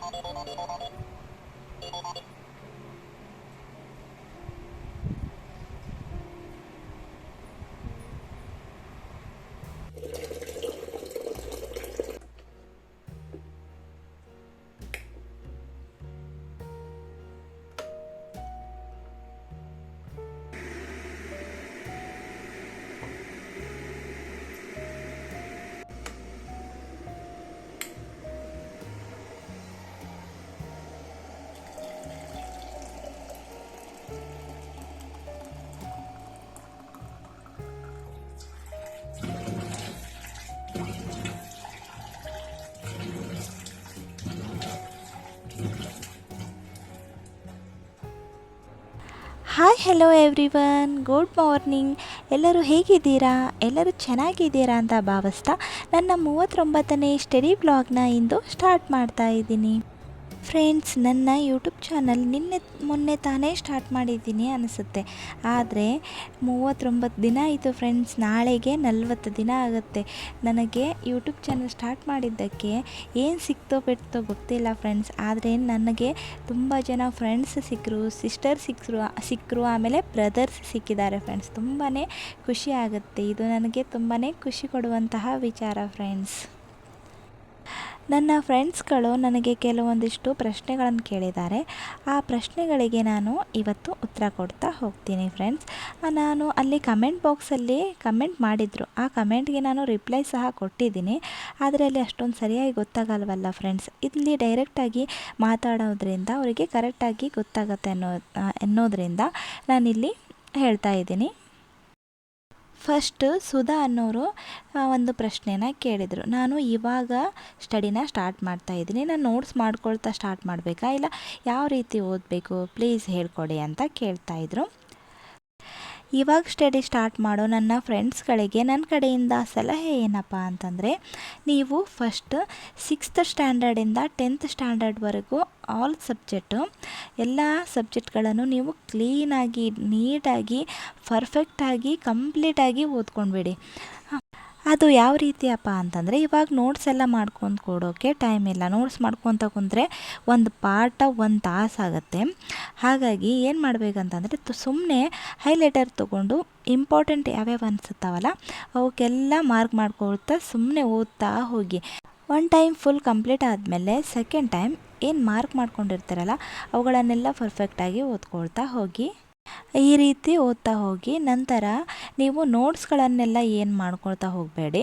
Thank you. Hi hello everyone good morning ಎಲ್ಲರೂ ಹೇಗಿದ್ದೀರಾ? ಎಲ್ಲರೂ ಚೆನ್ನಾಗಿದ್ದೀರಾ ಅಂತ ಭಾವಿಸ್ತಾ ನನ್ನ ಮೂವತ್ತೊಂಬತ್ತನೇ ಸ್ಟಡಿ ಬ್ಲಾಗ್ನ ಇಂದು ಸ್ಟಾರ್ಟ್ ಮಾಡ್ತಾ ಇದ್ದೀನಿ. ಫ್ರೆಂಡ್ಸ್ ನನ್ನ ಯೂಟ್ಯೂಬ್ ಚಾನಲ್ ನಿನ್ನೆ, ಮೊನ್ನೆ ತಾನೇ ಸ್ಟಾರ್ಟ್ ಮಾಡಿದ್ದೀನಿ ಅನಿಸುತ್ತೆ. ಆದರೆ ಮೂವತ್ತೊಂಬತ್ತು ದಿನ ಆಯಿತು ಫ್ರೆಂಡ್ಸ್ ನಾಳೆಗೆ ನಲ್ವತ್ತು ದಿನ ಆಗುತ್ತೆ. ನನಗೆ ಯೂಟ್ಯೂಬ್ ಚಾನಲ್ ಸ್ಟಾರ್ಟ್ ಮಾಡಿದ್ದಕ್ಕೆ ಏನು ಸಿಕ್ತೋ ಬಿಡ್ತೋ ಗೊತ್ತಿಲ್ಲ ಫ್ರೆಂಡ್ಸ್ ಆದರೆ ನನಗೆ ತುಂಬ ಜನ ಫ್ರೆಂಡ್ಸ್ ಸಿಕ್ಕರು ಸಿಸ್ಟರ್ ಸಿಕ್ಕರು ಸಿಕ್ಕರು ಆಮೇಲೆ ಬ್ರದರ್ಸ್ ಸಿಕ್ಕಿದ್ದಾರೆ ಫ್ರೆಂಡ್ಸ್ ತುಂಬಾ ಖುಷಿ ಆಗುತ್ತೆ. ಇದು ನನಗೆ ತುಂಬಾ ಖುಷಿ ಕೊಡುವಂತಹ ವಿಚಾರ ಫ್ರೆಂಡ್ಸ್ ನನ್ನ ಫ್ರೆಂಡ್ಸ್ಗಳು ನನಗೆ ಕೆಲವೊಂದಿಷ್ಟು ಪ್ರಶ್ನೆಗಳನ್ನು ಕೇಳಿದ್ದಾರೆ. ಆ ಪ್ರಶ್ನೆಗಳಿಗೆ ನಾನು ಇವತ್ತು ಉತ್ತರ ಕೊಡ್ತಾ ಹೋಗ್ತೀನಿ ಫ್ರೆಂಡ್ಸ್. ನಾನು ಅಲ್ಲಿ ಕಮೆಂಟ್ ಬಾಕ್ಸಲ್ಲಿ ಕಮೆಂಟ್ ಮಾಡಿದರು. ಆ ಕಮೆಂಟ್ಗೆ ನಾನು ರಿಪ್ಲೈ ಸಹ ಕೊಟ್ಟಿದ್ದೀನಿ. ಆದರೆ ಅಲ್ಲಿ ಅಷ್ಟೊಂದು ಸರಿಯಾಗಿ ಗೊತ್ತಾಗಲ್ವಲ್ಲ ಫ್ರೆಂಡ್ಸ್. ಇಲ್ಲಿ ಡೈರೆಕ್ಟಾಗಿ ಮಾತಾಡೋದ್ರಿಂದ, ಅವರಿಗೆ ಕರೆಕ್ಟಾಗಿ ಗೊತ್ತಾಗುತ್ತೆ ಅನ್ನೋ ಅನ್ನೋದರಿಂದ ನಾನಿಲ್ಲಿ ಹೇಳ್ತಾ ಇದ್ದೀನಿ. ಫಸ್ಟ್ ಸುಧಾ ಅನ್ನೋರು ಒಂದು ಪ್ರಶ್ನೆನ ಕೇಳಿದರು. ನಾನು ಇವಾಗ ಸ್ಟಡಿನ ಸ್ಟಾರ್ಟ್ ಮಾಡ್ತಾ ಇದ್ದೀನಿ. ನಾನು ನೋಟ್ಸ್ ಮಾಡ್ಕೊಳ್ತಾ ಸ್ಟಾರ್ಟ್ ಮಾಡಬೇಕಾ? ಇಲ್ಲ, ಯಾವ ರೀತಿ ಓದಬೇಕು? ಪ್ಲೀಸ್ ಹೇಳಿಕೊಡಿ ಅಂತ ಕೇಳ್ತಾ ಇದ್ರು. ಇವಾಗ ಸ್ಟಡಿ ಸ್ಟಾರ್ಟ್ ಮಾಡೋ ನನ್ನ ಫ್ರೆಂಡ್ಸ್ಗಳಿಗೆ ನನ್ನ ಕಡೆಯಿಂದ ಸಲಹೆ ಏನಪ್ಪ ಅಂತಂದರೆ, ನೀವು ಫಸ್ಟ್ ಸಿಕ್ಸ್ತ್ ಸ್ಟ್ಯಾಂಡರ್ಡಿಂದ ಟೆಂತ್ ಸ್ಟ್ಯಾಂಡರ್ಡ್ವರೆಗೂ ಆಲ್ ಸಬ್ಜೆಕ್ಟು ಎಲ್ಲ ಸಬ್ಜೆಕ್ಟ್ಗಳನ್ನು ನೀವು ಕ್ಲೀನಾಗಿ ನೀಟಾಗಿ ಪರ್ಫೆಕ್ಟಾಗಿ ಕಂಪ್ಲೀಟಾಗಿ ಓದ್ಕೊಂಡ್ಬಿಡಿ. ಅದು ಯಾವ ರೀತಿಯಪ್ಪ ಅಂತಂದರೆ ಇವಾಗ ನೋಟ್ಸ್ ಎಲ್ಲ ಮಾಡ್ಕೊಂಡು ಕೊಡೋಕ್ಕೆ ಟೈಮ್ ಇಲ್ಲ. ನೋಟ್ಸ್ ಮಾಡ್ಕೊತ ಕುಂದ್ರೆ ಒಂದು ಪಾಠ ಒಂದು ತಾಸಾಗುತ್ತೆ ಹಾಗಾಗಿ ಏನು ಮಾಡಬೇಕಂತಂದರೆ ಸುಮ್ಮನೆ ಹೈಲೈಟರ್ ತೊಗೊಂಡು ಇಂಪಾರ್ಟೆಂಟ್ ಯಾವ್ಯಾವ ಅನಿಸುತ್ತಾವಲ್ಲ ಅವಕ್ಕೆಲ್ಲ ಮಾರ್ಕ್ ಮಾಡ್ಕೊಳ್ತಾ ಸುಮ್ಮನೆ ಓದ್ತಾ ಹೋಗಿ. ಒನ್ ಟೈಮ್ ಫುಲ್ ಕಂಪ್ಲೀಟ್ ಆದಮೇಲೆ ಸೆಕೆಂಡ್ ಟೈಮ್ ಏನು ಮಾರ್ಕ್ ಮಾಡ್ಕೊಂಡಿರ್ತಾರಲ್ಲ ಅವುಗಳನ್ನೆಲ್ಲ ಪರ್ಫೆಕ್ಟಾಗಿ ಓದ್ಕೊಳ್ತಾ ಹೋಗಿ. ಈ ರೀತಿ ಓದ್ತಾ ಹೋಗಿ ನಂತರ ನೀವು ನೋಟ್ಸ್ಗಳನ್ನೆಲ್ಲ ಏನು ಮಾಡ್ಕೊಳ್ತಾ ಹೋಗಬೇಡಿ.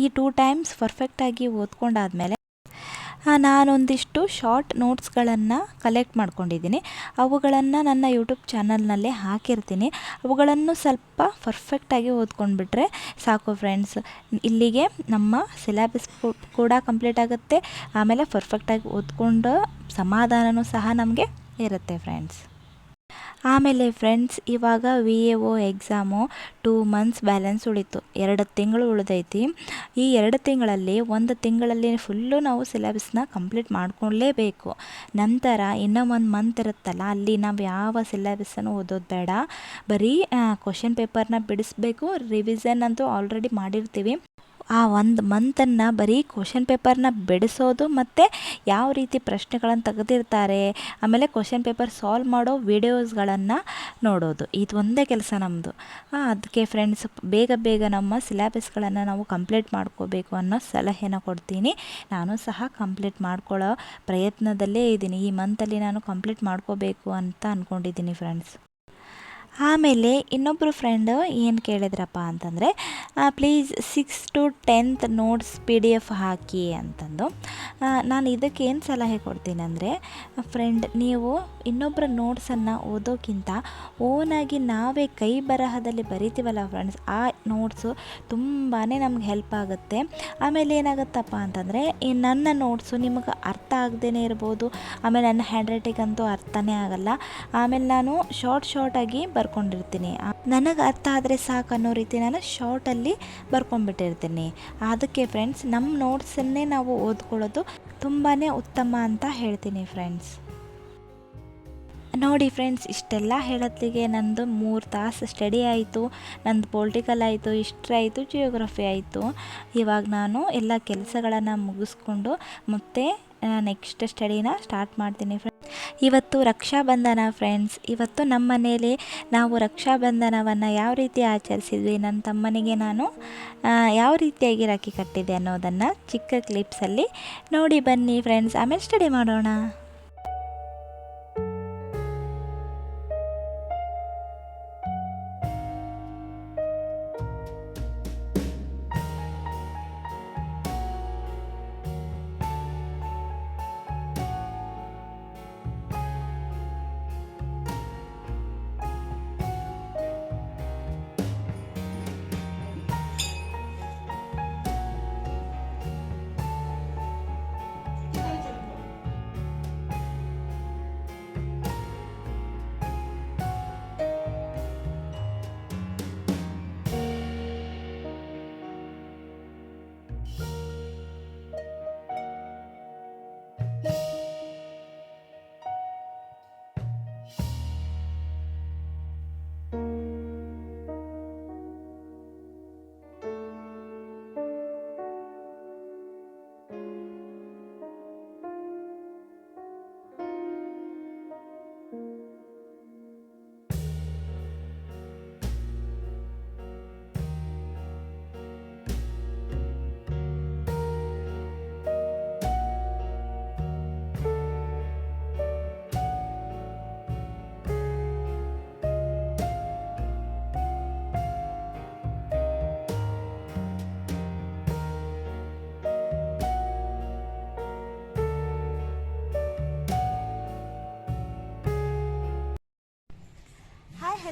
ಈ ಟೂ ಟೈಮ್ಸ್ ಪರ್ಫೆಕ್ಟಾಗಿ ಓದ್ಕೊಂಡಾದಮೇಲೆ ನಾನೊಂದಿಷ್ಟು ಶಾರ್ಟ್ ನೋಟ್ಸ್ಗಳನ್ನು ಕಲೆಕ್ಟ್ ಮಾಡ್ಕೊಂಡಿದ್ದೀನಿ. ಅವುಗಳನ್ನು ನನ್ನ ಯೂಟ್ಯೂಬ್ ಚಾನಲ್ನಲ್ಲೇ ಹಾಕಿರ್ತೀನಿ. ಅವುಗಳನ್ನು ಸ್ವಲ್ಪ ಪರ್ಫೆಕ್ಟಾಗಿ ಓದ್ಕೊಂಡ್ಬಿಟ್ರೆ ಸಾಕು ಫ್ರೆಂಡ್ಸ್ ಇಲ್ಲಿಗೆ ನಮ್ಮ ಸಿಲೆಬಸ್ ಕೂಡ ಕಂಪ್ಲೀಟ್ ಆಗುತ್ತೆ. ಆಮೇಲೆ ಪರ್ಫೆಕ್ಟಾಗಿ ಓದ್ಕೊಂಡು ಸಮಾಧಾನವೂ ಸಹ ನಮಗೆ ಇರುತ್ತೆ ಫ್ರೆಂಡ್ಸ್ ಆಮೇಲೆ ಫ್ರೆಂಡ್ಸ್ ಇವಾಗ V A O exam two months balance ಉಳಿತು. ಎರಡು ತಿಂಗಳು ಉಳಿದೈತಿ. ಈ ಎರಡು ತಿಂಗಳಲ್ಲಿ ಒಂದು ತಿಂಗಳಲ್ಲಿ ಫುಲ್ಲು ನಾವು ಸಿಲೆಬಸ್ನ ಕಂಪ್ಲೀಟ್ ಮಾಡ್ಕೊಳ್ಳೇಬೇಕು ನಂತರ ಇನ್ನೂ ಒಂದು ಮಂತ್ ಇರುತ್ತಲ್ಲ, ಅಲ್ಲಿ ನಾವು ಯಾವ ಸಿಲೆಬಸ್ಸನ್ನು ಓದೋದು ಬೇಡ. ಬರೀ ಕ್ವಶನ್ ಪೇಪರ್ನ ಬಿಡಿಸ್ಬೇಕು. ರಿವಿಸನ್ ಅಂತೂ ಆಲ್ರೆಡಿ ಮಾಡಿರ್ತೀವಿ. ಆ ಒಂದು ಮಂತನ್ನು ಬರೀ ಕ್ವಶನ್ ಪೇಪರ್ನ ಬಿಡಿಸೋದು ಮತ್ತು ಯಾವ ರೀತಿ ಪ್ರಶ್ನೆಗಳನ್ನು ತೆಗೆದಿರ್ತಾರೆ, ಆಮೇಲೆ ಕ್ವಶನ್ ಪೇಪರ್ ಸಾಲ್ವ್ ಮಾಡೋ ವಿಡಿಯೋಸ್ಗಳನ್ನು ನೋಡೋದು. ಇದು ಒಂದೇ ಕೆಲಸ ನಮ್ಮದು ಅದಕ್ಕೆ ಫ್ರೆಂಡ್ಸ್ ಬೇಗ ಬೇಗ ನಮ್ಮ ಸಿಲೆಬಸ್ಗಳನ್ನು ನಾವು ಕಂಪ್ಲೀಟ್ ಮಾಡ್ಕೋಬೇಕು ಅನ್ನೋ ಸಲಹೆನ ಕೊಡ್ತೀನಿ. ನಾನು ಸಹ ಕಂಪ್ಲೀಟ್ ಮಾಡ್ಕೊಳ್ಳೋ ಪ್ರಯತ್ನದಲ್ಲೇ ಇದ್ದೀನಿ. ಈ ಮಂತಲ್ಲಿ ನಾನು ಕಂಪ್ಲೀಟ್ ಮಾಡ್ಕೋಬೇಕು ಅಂತ ಅಂದ್ಕೊಂಡಿದ್ದೀನಿ ಫ್ರೆಂಡ್ಸ್ ಆಮೇಲೆ ಇನ್ನೊಬ್ಬರು ಫ್ರೆಂಡು ಏನು ಕೇಳಿದ್ರಪ್ಪ ಅಂತಂದರೆ please six to tenth notes P D F ಹಾಕಿ ಅಂತಂದು. ನಾನು ಇದಕ್ಕೆ ಏನು ಸಲಹೆ ಕೊಡ್ತೀನಿ ಅಂದರೆ ಫ್ರೆಂಡ್ ನೀವು ಇನ್ನೊಬ್ಬರ ನೋಟ್ಸನ್ನು ಓದೋಕ್ಕಿಂತ ಓನಾಗಿ ನಾವೇ ಕೈ ಬರಹದಲ್ಲಿ ಬರಿತೀವಲ್ಲ ಫ್ರೆಂಡ್ಸ್ ಆ ನೋಟ್ಸು ತುಂಬಾ ನಮ್ಗೆ ಹೆಲ್ಪ್ ಆಗುತ್ತೆ. ಆಮೇಲೆ ಏನಾಗುತ್ತಪ್ಪ ಅಂತಂದರೆ, ಈ ನನ್ನ ನೋಟ್ಸು ನಿಮಗೆ ಅರ್ಥ ಆಗದೇ ಇರ್ಬೋದು, ಆಮೇಲೆ ನನ್ನ ಹ್ಯಾಂಡ್ ರೈಟಿಂಗ್ ಅಂತೂ ಅರ್ಥನೇ ಆಗಲ್ಲ. ಆಮೇಲೆ ನಾನು ಶಾರ್ಟ್ ಶಾರ್ಟಾಗಿ ಬರ್ಕೊಂಡಿರ್ತೀನಿ ನನಗೆ ಅರ್ಥ ಆದರೆ ಸಾಕು ಅನ್ನೋ ರೀತಿ ನಾನು ಶಾರ್ಟಲ್ಲಿ ಬರ್ಕೊಂಡ್ಬಿಟ್ಟಿರ್ತೀನಿ. ಅದಕ್ಕೆ ಫ್ರೆಂಡ್ಸ್ ನಮ್ಮ ನೋಟ್ಸನ್ನೇ ನಾವು ಓದ್ಕೊಳ್ಳೋದು ತುಂಬಾ ಉತ್ತಮ ಅಂತ ಹೇಳ್ತೀನಿ ಫ್ರೆಂಡ್ಸ್ ನೋಡಿ ಫ್ರೆಂಡ್ಸ್ ಇಷ್ಟೆಲ್ಲ ಹೇಳೋತ್ತಿಗೆ ನಂದು ಮೂರು ತಾಸು ಸ್ಟಡಿ ಆಯಿತು. ನಂದು ಪೊಲಿಟಿಕಲ್ ಆಯಿತು ಹಿಸ್ಟ್ರಿ ಆಯಿತು ಜಿಯೋಗ್ರಫಿ ಆಯಿತು. ಇವಾಗ ನಾನು ಎಲ್ಲ ಕೆಲಸಗಳನ್ನು ಮುಗಿಸ್ಕೊಂಡು ಮತ್ತೆ ನೆಕ್ಸ್ಟ್ ಸ್ಟಡಿನ ಸ್ಟಾರ್ಟ್ ಮಾಡ್ತೀನಿ ಫ್ರೆಂಡ್ಸ್ ಇವತ್ತು ರಕ್ಷಾಬಂಧನ ಫ್ರೆಂಡ್ಸ್ ಇವತ್ತು ನಮ್ಮ ಮನೇಲಿ ನಾವು ರಕ್ಷಾಬಂಧನವನ್ನು ಯಾವ ರೀತಿ ಆಚರಿಸಿದ್ವಿ? ನನ್ನ ತಮ್ಮನಿಗೆ ನಾನು ಯಾವ ರೀತಿಯಾಗಿ ರಾಖಿ ಕಟ್ಟಿದೆ ಅನ್ನೋದನ್ನು ಚಿಕ್ಕ ಕ್ಲಿಪ್ಸಲ್ಲಿ ನೋಡಿ ಬನ್ನಿ ಫ್ರೆಂಡ್ಸ್ ಆಮೇಲೆ ಸ್ಟಡಿ ಮಾಡೋಣ.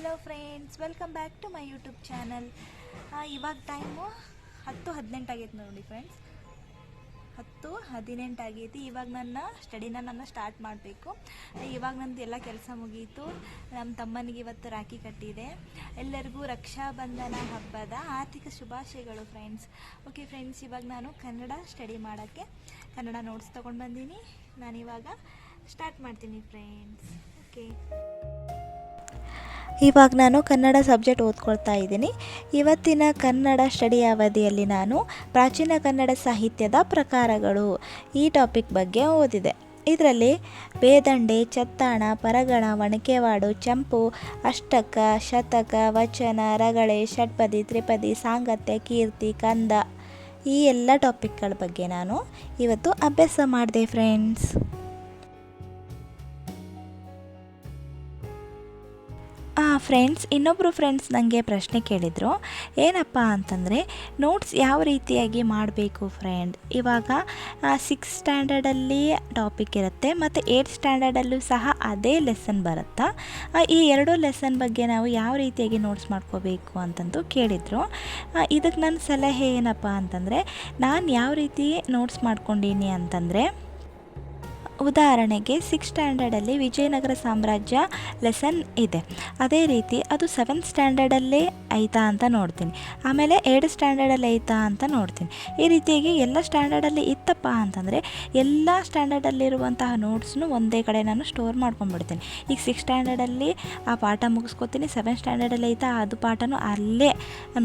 Hello friends welcome back to my YouTube channel ಇವಾಗ ಟೈಮು ಹತ್ತು ಹದಿನೆಂಟು ಆಗೈತೆ ನೋಡಿ ಫ್ರೆಂಡ್ಸ್ ಹತ್ತು ಹದಿನೆಂಟು ಆಗೈತಿ. ಇವಾಗ ನನ್ನ ಸ್ಟಡಿನ ನಾನು ಸ್ಟಾರ್ಟ್ ಮಾಡಬೇಕು. ಇವಾಗ ನಂದು ಎಲ್ಲ ಕೆಲಸ ಮುಗೀತು. ನಮ್ಮ ತಮ್ಮನಿಗೆ ಇವತ್ತು ರಾಖಿ ಕಟ್ಟಿದೆ. ಎಲ್ಲರಿಗೂ ರಕ್ಷಾಬಂಧನ ಹಬ್ಬದ ಆರ್ಥಿಕ ಶುಭಾಶಯಗಳು ಫ್ರೆಂಡ್ಸ್ ಓಕೆ ಫ್ರೆಂಡ್ಸ್ ಇವಾಗ ನಾನು ಕನ್ನಡ ಸ್ಟಡಿ ಮಾಡೋಕ್ಕೆ ಕನ್ನಡ ನೋಟ್ಸ್ ತೊಗೊಂಡು ಬಂದೀನಿ. ನಾನಿವಾಗ ಸ್ಟಾರ್ಟ್ ಮಾಡ್ತೀನಿ ಫ್ರೆಂಡ್ಸ್ ಓಕೆ ಇವಾಗ ನಾನು ಕನ್ನಡ ಸಬ್ಜೆಕ್ಟ್ ಓದ್ಕೊಳ್ತಾ ಇದ್ದೀನಿ. ಇವತ್ತಿನ ಕನ್ನಡ ಸ್ಟಡಿ ಅವಧಿಯಲ್ಲಿ ನಾನು ಪ್ರಾಚೀನ ಕನ್ನಡ ಸಾಹಿತ್ಯದ ಪ್ರಕಾರಗಳು ಈ ಟಾಪಿಕ್ ಬಗ್ಗೆ ಓದಿದೆ. ಇದರಲ್ಲಿ ಬೇದಂಡೆ, ಚತ್ತಾಣ, ಪರಗಣ ಒಣಕೆವಾಡು ಚಂಪು, ಅಷ್ಟಕ, ಶತಕ, ವಚನ, ರಗಳೆ, ಷಟ್ಪದಿ, ತ್ರಿಪದಿ, ಸಾಂಗತ್ಯ, ಕೀರ್ತಿ, ಕಂದ ಈ ಎಲ್ಲ ಟಾಪಿಕ್ಗಳ ಬಗ್ಗೆ ನಾನು ಇವತ್ತು ಅಭ್ಯಾಸ ಮಾಡಿದೆ ಫ್ರೆಂಡ್ಸ್ ಫ್ರೆಂಡ್ಸ್ ಇನ್ನೊಬ್ಬರು ಫ್ರೆಂಡ್ಸ್ ನನಗೆ ಪ್ರಶ್ನೆ ಕೇಳಿದರು, ಏನಪ್ಪ ಅಂತಂದರೆ ನೋಟ್ಸ್ ಯಾವ ರೀತಿಯಾಗಿ ಮಾಡಬೇಕು ಫ್ರೆಂಡ್ ಇವಾಗ ಸಿಕ್ಸ್ ಸ್ಟ್ಯಾಂಡರ್ಡಲ್ಲಿ ಟಾಪಿಕ್ ಇರುತ್ತೆ, ಮತ್ತು ಏಯ್ಟ್ ಸ್ಟ್ಯಾಂಡರ್ಡಲ್ಲೂ ಸಹ ಅದೇ ಲೆಸನ್ ಬರುತ್ತಾ? ಈ ಎರಡೂ ಲೆಸನ್ ಬಗ್ಗೆ ನಾವು ಯಾವ ರೀತಿಯಾಗಿ ನೋಟ್ಸ್ ಮಾಡ್ಕೋಬೇಕು ಅಂತಂದು ಕೇಳಿದರು. ಇದಕ್ಕೆ ನನ್ನ ಸಲಹೆ ಏನಪ್ಪ ಅಂತಂದರೆ, ನಾನು ಯಾವ ರೀತಿ ನೋಟ್ಸ್ ಮಾಡ್ಕೊಂಡೀನಿ ಅಂತಂದರೆ ಉದಾಹರಣೆಗೆ ಸಿಕ್ಸ್ ಸ್ಟ್ಯಾಂಡರ್ಡಲ್ಲಿ ವಿಜಯನಗರ ಸಾಮ್ರಾಜ್ಯ ಲೆಸನ್ ಇದೆ. ಅದೇ ರೀತಿ ಅದು ಸೆವೆಂತ್ ಸ್ಟ್ಯಾಂಡರ್ಡಲ್ಲೇ ಐತಾ ಅಂತ ನೋಡ್ತೀನಿ. ಆಮೇಲೆ ಏಡ್ ಸ್ಟ್ಯಾಂಡರ್ಡಲ್ಲಿ ಐತಾ ಅಂತ ನೋಡ್ತೀನಿ. ಈ ರೀತಿಯಾಗಿ ಎಲ್ಲ ಸ್ಟ್ಯಾಂಡರ್ಡಲ್ಲಿ ಇತ್ತಪ್ಪ ಅಂತಂದರೆ ಎಲ್ಲ ಸ್ಟ್ಯಾಂಡರ್ಡಲ್ಲಿರುವಂತಹ ನೋಟ್ಸ್ನು ಒಂದೇ ಕಡೆ ನಾನು ಸ್ಟೋರ್ ಮಾಡ್ಕೊಂಡ್ಬಿಡ್ತೀನಿ. ಈಗ ಸಿಕ್ಸ್ ಸ್ಟ್ಯಾಂಡರ್ಡಲ್ಲಿ ಆ ಪಾಠ ಮುಗಿಸ್ಕೊತೀನಿ ಸೆವೆಂತ್ ಸ್ಟ್ಯಾಂಡರ್ಡಲ್ಲಿ ಐತಾ, ಅದು ಪಾಠನೂ ಅಲ್ಲೇ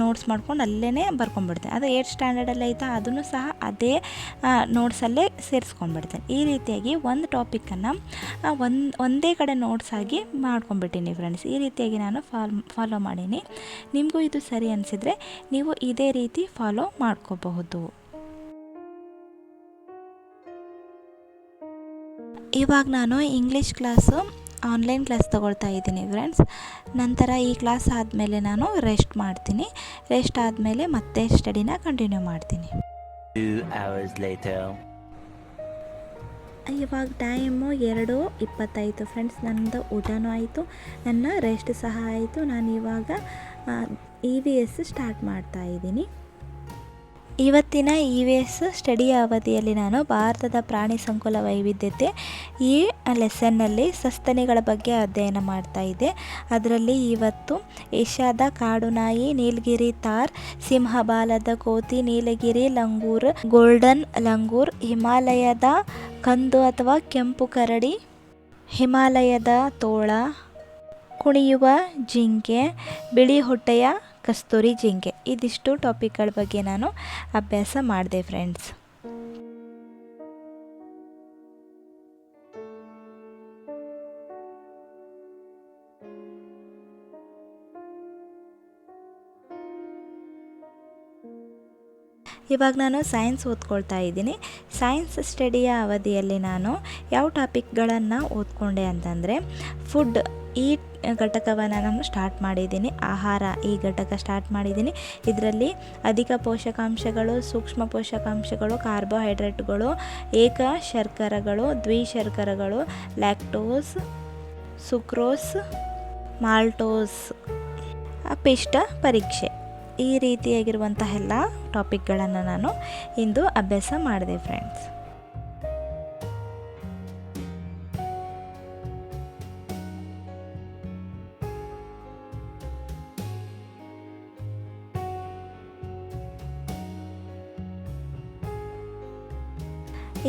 ನೋಟ್ಸ್ ಮಾಡ್ಕೊಂಡು ಅಲ್ಲೇ ಬರ್ಕೊಂಡ್ಬಿಡ್ತೀನಿ. ಅದು ಏಟ್ ಸ್ಟ್ಯಾಂಡರ್ಡಲ್ಲಿ ಐತಾ, ಅದನ್ನು ಸಹ ಅದೇ ನೋಟ್ಸಲ್ಲೇ ಸೇರಿಸ್ಕೊಂಡ್ಬಿಡ್ತೀನಿ. ಈ ರೀತಿಯಾಗಿ ಒಂದು ಟಾಪಿಕನ್ನು ಒಂದು, ಒಂದೇ ಕಡೆ ನೋಟ್ಸ್ ಆಗಿ ಮಾಡ್ಕೊಂಡ್ಬಿಟ್ಟಿನಿ ಫ್ರೆಂಡ್ಸ್ ಈ ರೀತಿಯಾಗಿ ನಾನು ಫಾಲ್ ಫಾಲೋ ಮಾಡೀನಿ. ನಿಮಗೂ ಇದು ಸರಿ ಅನಿಸಿದರೆ ನೀವು ಇದೇ ರೀತಿ ಫಾಲೋ ಮಾಡ್ಕೋಬಹುದು. ಇವಾಗ ನಾನು ಇಂಗ್ಲೀಷ್ ಕ್ಲಾಸು ಆನ್ಲೈನ್ ಕ್ಲಾಸ್ ತೊಗೊಳ್ತಾ ಇದ್ದೀನಿ ಫ್ರೆಂಡ್ಸ್ ನಂತರ ಈ ಕ್ಲಾಸ್ ಆದಮೇಲೆ ನಾನು ರೆಸ್ಟ್ ಮಾಡ್ತೀನಿ. ರೆಸ್ಟ್ ಆದಮೇಲೆ ಮತ್ತೆ ಸ್ಟಡಿನ ಕಂಟಿನ್ಯೂ ಮಾಡ್ತೀನಿ. 2 hours later. ಇವಾಗ ಟೈಮು ಎರಡು ಇಪ್ಪತ್ತೈದು ಫ್ರೆಂಡ್ಸ್ ನನ್ನದು ಊಟನೂ ಆಯಿತು, ನನ್ನ ರೆಸ್ಟ್ ಸಹ ಆಯಿತು. ನಾನು ಇವಾಗ ಇ ವಿ ಎಸ್ ಸ್ಟಾರ್ಟ್ ಮಾಡ್ತಾ ಇದ್ದೀನಿ. ಇವತ್ತಿನ ಇ ವಿ ಎಸ್ ಸ್ಟಡಿ ಅವಧಿಯಲ್ಲಿ ನಾನು ಭಾರತದ ಪ್ರಾಣಿ ಸಂಕುಲ ವೈವಿಧ್ಯತೆ ಈ ಲೆಸನ್ನಲ್ಲಿ ಸಸ್ತನಿಗಳ ಬಗ್ಗೆ ಅಧ್ಯಯನ ಮಾಡ್ತಾ ಇದ್ದೆ. ಅದರಲ್ಲಿ ಇವತ್ತು ಏಷ್ಯಾದ ಕಾಡು ನಾಯಿ ನೀಲಗಿರಿ, ತಾರ್, ಸಿಂಹಬಾಲದ ಕೋತಿ, ನೀಲಗಿರಿ, ಲಂಗೂರ್, ಗೋಲ್ಡನ್ ಲಂಗೂರ್, ಹಿಮಾಲಯದ ಕಂದು ಅಥವಾ ಕೆಂಪು ಕರಡಿ, ಹಿಮಾಲಯದ ತೋಳ, ಕುಣಿಯುವ ಜಿಂಕೆ, ಬಿಳಿ ಹೊಟ್ಟೆಯ ಕಸ್ತೂರಿ ಜಿಂಕೆ. ಇದಿಷ್ಟು ಟಾಪಿಕ್ಗಳ ಬಗ್ಗೆ ನಾನು ಅಭ್ಯಾಸ ಮಾಡಿದೆ ಫ್ರೆಂಡ್ಸ್ ಇವಾಗ ನಾನು ಸೈನ್ಸ್ ಓದ್ಕೊಳ್ತಾ ಇದ್ದೀನಿ. ಸೈನ್ಸ್ ಸ್ಟಡಿಯ ಅವಧಿಯಲ್ಲಿ ನಾನು ಯಾವ ಟಾಪಿಕ್ಗಳನ್ನು ಓದ್ಕೊಂಡೆ ಅಂತಂದರೆ ಫುಡ್ ಈ ಘಟಕವನ್ನು ನಾನು ಸ್ಟಾರ್ಟ್ ಮಾಡಿದ್ದೀನಿ. ಆಹಾರ ಈ ಘಟಕ ಸ್ಟಾರ್ಟ್ ಮಾಡಿದ್ದೀನಿ. ಇದರಲ್ಲಿ ಅಧಿಕ ಪೋಷಕಾಂಶಗಳು, ಸೂಕ್ಷ್ಮ ಪೋಷಕಾಂಶಗಳು, ಕಾರ್ಬೋಹೈಡ್ರೇಟ್ಗಳು, ಏಕ ಶರ್ಕರಗಳು ದ್ವಿಶರ್ಕರಗಳು ಲ್ಯಾಕ್ಟೋಸ್ ಸುಕ್ರೋಸ್ ಮಾಲ್ಟೋಸ್ ಪಿಷ್ಟ ಪರೀಕ್ಷೆ. ಈ ರೀತಿಯಾಗಿರುವಂತಹ ಎಲ್ಲ ಟಾಪಿಕ್ಗಳನ್ನು ನಾನು ಇಂದು ಅಭ್ಯಾಸ ಮಾಡಿದೆ ಫ್ರೆಂಡ್ಸ್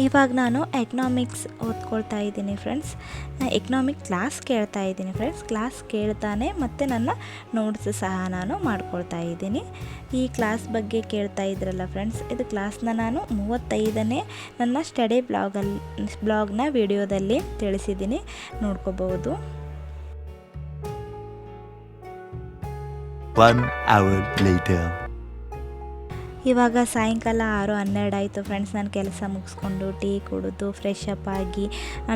ಇವಾಗ ನಾನು ಎಕನಾಮಿಕ್ಸ್ ಓದ್ಕೊಳ್ತಾ ಇದ್ದೀನಿ ಫ್ರೆಂಡ್ಸ್ ಎಕನಾಮಿಕ್ ಕ್ಲಾಸ್ ಕೇಳ್ತಾ ಇದ್ದೀನಿ ಫ್ರೆಂಡ್ಸ್ ಕ್ಲಾಸ್ ಕೇಳ್ತಾನೆ ಮತ್ತು ನನ್ನ ನೋಟ್ಸ್ ಸಹ ನಾನು ಮಾಡ್ಕೊಳ್ತಾ ಇದ್ದೀನಿ. ಈ ಕ್ಲಾಸ್ ಬಗ್ಗೆ ಕೇಳ್ತಾ ಇದ್ರಲ್ಲ ಫ್ರೆಂಡ್ಸ್ ಇದು ಕ್ಲಾಸ್ನ ನಾನು ಮೂವತ್ತೈದನೇ ನನ್ನ ಸ್ಟಡಿ ಬ್ಲಾಗಲ್ಲಿ ಬ್ಲಾಗ್ನ ವಿಡಿಯೋದಲ್ಲಿ ತಿಳಿಸಿದ್ದೀನಿ. ನೋಡ್ಕೋಬಹುದು One hour later. ಇವಾಗ ಸಾಯಂಕಾಲ ಆರು ಹನ್ನೆರಡು ಆಯಿತು ಫ್ರೆಂಡ್ಸ್ ನಾನು ಕೆಲಸ ಮುಗಿಸ್ಕೊಂಡು ಟೀ ಕುಡಿದು ಫ್ರೆಶ್ ಅಪ್ ಆಗಿ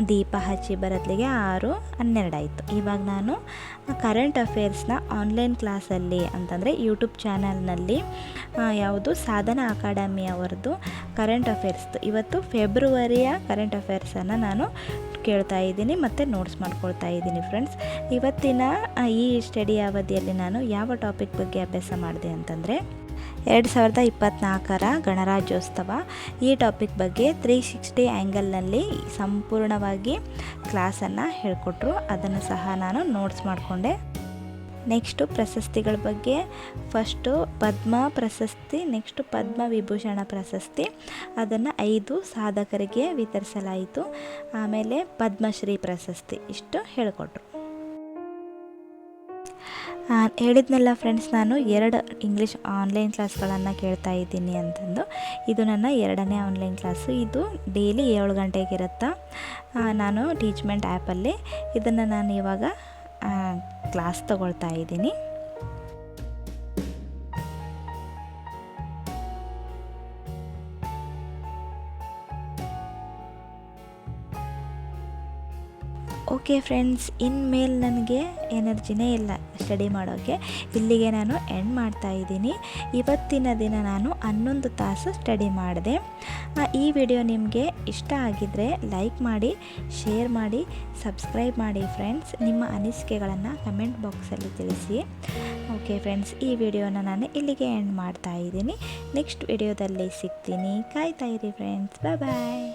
ದೀಪ ಹಚ್ಚಿ ಬರೋದ್ಲಿಗೆ ಆರು ಹನ್ನೆರಡು ಆಯಿತು. ಇವಾಗ ನಾನು ಕರೆಂಟ್ ಅಫೇರ್ಸ್ನ ಆನ್ಲೈನ್ ಕ್ಲಾಸಲ್ಲಿ ಅಂತಂದರೆ ಯೂಟ್ಯೂಬ್ ಚಾನಲ್ನಲ್ಲಿ ಯಾವುದು ಸಾಧನ ಅಕಾಡೆಮಿ ಅವರದ್ದು ಕರೆಂಟ್ ಅಫೇರ್ಸ್ದು ಇವತ್ತು ಫೆಬ್ರವರಿಯ ಕರೆಂಟ್ ಅಫೇರ್ಸನ್ನು ನಾನು ಕೇಳ್ತಾ ಇದ್ದೀನಿ ಮತ್ತು ನೋಟ್ಸ್ ಮಾಡ್ಕೊಳ್ತಾ ಇದ್ದೀನಿ ಫ್ರೆಂಡ್ಸ್ ಇವತ್ತಿನ ಈ ಸ್ಟಡಿ ಅವಧಿಯಲ್ಲಿ ನಾನು ಯಾವ ಟಾಪಿಕ್ ಬಗ್ಗೆ ಅಭ್ಯಾಸ ಮಾಡಿದೆ ಅಂತಂದರೆ ಎರಡು ಸಾವಿರದ ಇಪ್ಪತ್ತ್ನಾಲ್ಕರ ಗಣರಾಜ್ಯೋತ್ಸವ. ಈ ಟಾಪಿಕ್ ಬಗ್ಗೆ ತ್ರೀ ಸಿಕ್ಸ್ಟಿ ಆ್ಯಂಗಲ್ನಲ್ಲಿ ಸಂಪೂರ್ಣವಾಗಿ ಕ್ಲಾಸನ್ನು ಹೇಳಿಕೊಟ್ರು. ಅದನ್ನು ಸಹ ನಾನು ನೋಟ್ಸ್ ಮಾಡಿಕೊಂಡೆ. ನೆಕ್ಸ್ಟು ಪ್ರಶಸ್ತಿಗಳ ಬಗ್ಗೆ. ಫಸ್ಟು ಪದ್ಮ ಪ್ರಶಸ್ತಿ, ನೆಕ್ಸ್ಟು ಪದ್ಮ ವಿಭೂಷಣ ಪ್ರಶಸ್ತಿ. ಅದನ್ನು ಐದು ಸಾಧಕರಿಗೆ ವಿತರಿಸಲಾಯಿತು. ಆಮೇಲೆ ಪದ್ಮಶ್ರೀ ಪ್ರಶಸ್ತಿ ಇಷ್ಟು ಹೇಳಿಕೊಟ್ರು. ಹೇಳಿದ್ನಲ್ಲ ಫ್ರೆಂಡ್ಸ್ ನಾನು ಎರಡು ಇಂಗ್ಲೀಷ್ ಆನ್ಲೈನ್ ಕ್ಲಾಸ್ಗಳನ್ನು ಕೇಳ್ತಾ ಇದ್ದೀನಿ ಅಂತಂದು. ಇದು ನನ್ನ ಎರಡನೇ ಆನ್ಲೈನ್ ಕ್ಲಾಸು ಇದು ಡೈಲಿ ಏಳು ಗಂಟೆಗೆ ಇರುತ್ತಾ? ನಾನು ಟೀಚ್ಮೆಂಟ್ ಆ್ಯಪಲ್ಲಿ ಇದನ್ನು ನಾನು ಇವಾಗ ಕ್ಲಾಸ್ ತಗೊಳ್ತಾ ಇದ್ದೀನಿ. ಓಕೆ ಫ್ರೆಂಡ್ಸ್, ಇನ್ಮೇಲೆ ನನಗೆ ಎನರ್ಜಿನೇ ಇಲ್ಲ ಸ್ಟಡಿ ಮಾಡೋಕ್ಕೆ ಇಲ್ಲಿಗೆ ನಾನು ಎಂಡ್ ಮಾಡ್ತಾ ಇದ್ದೀನಿ. ಇವತ್ತಿನ ದಿನ ನಾನು ಹನ್ನೊಂದು ತಾಸು ಸ್ಟಡಿ ಮಾಡಿದೆ. ಈ ವಿಡಿಯೋ ನಿಮಗೆ ಇಷ್ಟ ಆಗಿದ್ದರೆ ಲೈಕ್ ಮಾಡಿ, ಶೇರ್ ಮಾಡಿ, ಸಬ್ಸ್ಕ್ರೈಬ್ ಮಾಡಿ ಫ್ರೆಂಡ್ಸ್. ನಿಮ್ಮ ಅನಿಸಿಕೆಗಳನ್ನು ಕಮೆಂಟ್ ಬಾಕ್ಸಲ್ಲಿ ತಿಳಿಸಿ. ಓಕೆ ಫ್ರೆಂಡ್ಸ್, ಈ ವಿಡಿಯೋನ ನಾನು ಇಲ್ಲಿಗೆ ಎಂಡ್ ಮಾಡ್ತಾ ಇದ್ದೀನಿ. ನೆಕ್ಸ್ಟ್ ವಿಡಿಯೋದಲ್ಲಿ ಸಿಗ್ತೀನಿ. ಕಾಯ್ತಾ ಇರಿ ಫ್ರೆಂಡ್ಸ್. ಬಾಯ್ ಬಾಯ್